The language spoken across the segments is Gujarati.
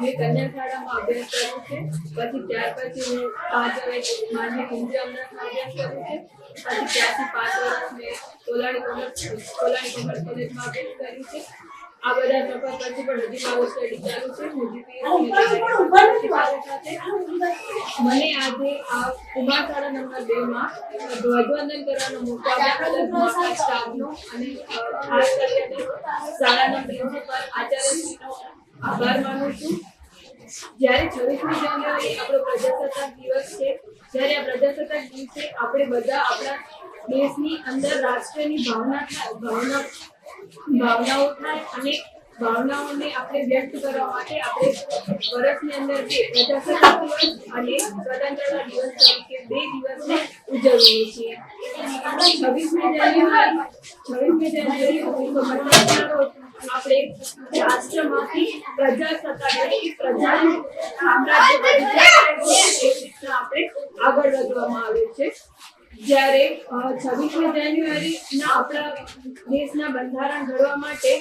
મેં કન્યા શાળામાં અભ્યાસ કર્યો છે. પછી ત્યાર પછી હું પાંચ વર્ષ માન્ય હિન્દી અભ્યાસ કર્યો છે. પછી ત્યાંથી પાંચ વર્ષ મેં કોલાણી કોમર્સ કોલાણી કોમર્સ કોલેજમાં અભ્યાસ કર્યું છે. આ બધા સફર પછી પણ હજી મારું સ્ટડી ચાલુ છે. હું મને આજે આ કુમાર શાળા નંબર બે માં ધ્વજવંદન કરવાનો મોકો આપ્યો સ્ટાફનો અને ખાસ કરીને શાળાના પ્રિન્સિપલ આચાર્યશ્રીનો આભાર માનું છું. જ્યારે છવ્વીસમી જાન્યુઆરી આપણો પ્રજાસત્તાક દિવસ છે, જ્યારે આ પ્રજાસત્તાક દિવસે આપણે બધા આપણા દેશની અંદર રાષ્ટ્રની ભાવના ભાવના, ભાવનાઓ થાય અને ભાવનાઓને આપણે વ્યક્ત કરવા માટે આપણે વર્ષની અંદર જે પ્રજાસત્તાક દિવસ અને સ્વતંત્રતા દિવસ તરીકે બે દિવસને ઉજવીએ છીએ. છવ્વીસમી જાન્યુઆરી છવ્વીસમી જાન્યુઆરી ઓગણીસો પચાસના રોજ આપણે રાષ્ટ્રમાંથી પ્રજાસત્તાક તરીકે પ્રજાનું સામ્રાજ્ય આપણે આગળ વધવામાં આવ્યું છે. જ્યારે છવ્વીસમી જાન્યુઆરી ના આપણા દેશના બંધારણ ઘડવા માટે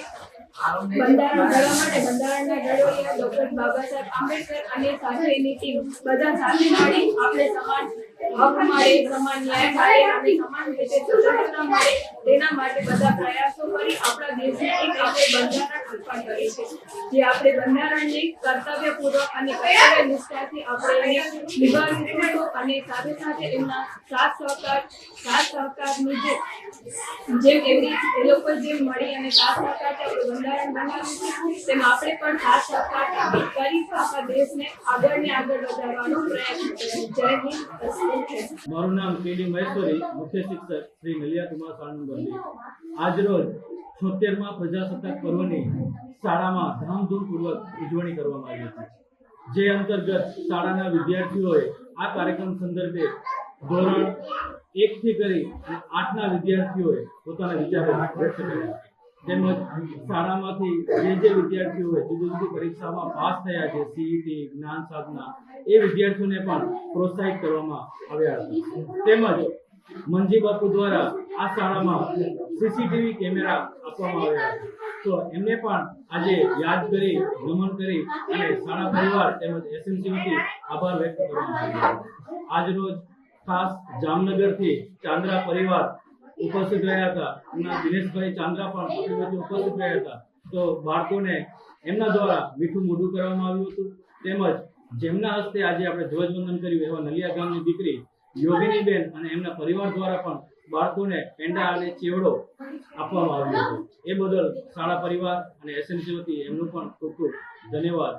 બંધારણ ઘડવા માટે બંધારણના ઘડવૈયા ડોક્ટર બાબા સાહેબ આંબેડકર અને સાથે ટીમ બધા સાથે મળી આપણે સમાન હક મળે સમાન ન્યાય મળે અને સમાન રીતે સ્વતંત્રતા મળે તેના માટે બધા પ્રયાસો કરી આપણા દેશને એક આપણે બંધારણ અર્પણ જે આપણે બંધારણને કર્તવ્યપૂર્વક અને કર્તવ્ય નિષ્ઠાથી આપણે એને નિભાવીશું અને સાથે સાથે એમના સાથ સહકાર સાથ સહકારની જે જેમ એવી એ લોકો જેમ મળી અને સાથ બંધારણ સહકાર હિન્દ. મારું નામ કેડી મહેશ્વરી, મુખ્ય શિક્ષક શ્રી નલિયા કુમાર સાણંદ આજરોજ છોતેરમાં પ્રજાસત્તાક પર્વની શાળામાં ધામધૂમપૂર્વક ઉજવણી કરવામાં આવી હતી. જે અંતર્ગત શાળાના વિદ્યાર્થીઓએ આ કાર્યક્રમ સંદર્ભે ધોરણ એકથી કરી અને આઠના વિદ્યાર્થીઓએ પોતાના વિચારો વ્યક્ત કર્યા તેમજ શાળામાંથી જે જે વિદ્યાર્થીઓએ જુદી જુદી પરીક્ષામાં પાસ થયા છે સીઈટી જ્ઞાન સાધના, એ વિદ્યાર્થીઓને પણ પ્રોત્સાહિત કરવામાં આવ્યા હતા. તેમજ મંજી બાપુ દ્વારા આ શાળામાં સીસીટીવી કેમેરા આપવામાં આવ્યા હતા. તો એમને પણ આજે યાદ કરી, નમન કરી અને શાળા પરિવાર તેમજ એસએમસીથી આભાર વ્યક્ત કરવામાં આવ્યો. આજરોજ ખાસ જામનગરથી ચાંદ્રા પરિવાર ઉપસ્થિત રહ્યા હતા. એમના દિનેશભાઈ ચાંદ્રા પણ ઉપસ્થિત રહ્યા હતા. તો બાળકોને એમના દ્વારા મીઠું મોઢું કરવામાં આવ્યું હતું. તેમજ જેમના હસ્તે આજે આપણે ધ્વજવંદન કર્યું એવા નલિયા ગામની દીકરી યોગિનીબેન અને એમના પરિવાર દ્વારા પણ બાળકોને પેંડા અને ચેવડો આપવામાં આવ્યો હતો. એ બદલ શાળા પરિવાર અને એસએમસી વતી એમનું પણ ખૂબ ખૂબ ધન્યવાદ.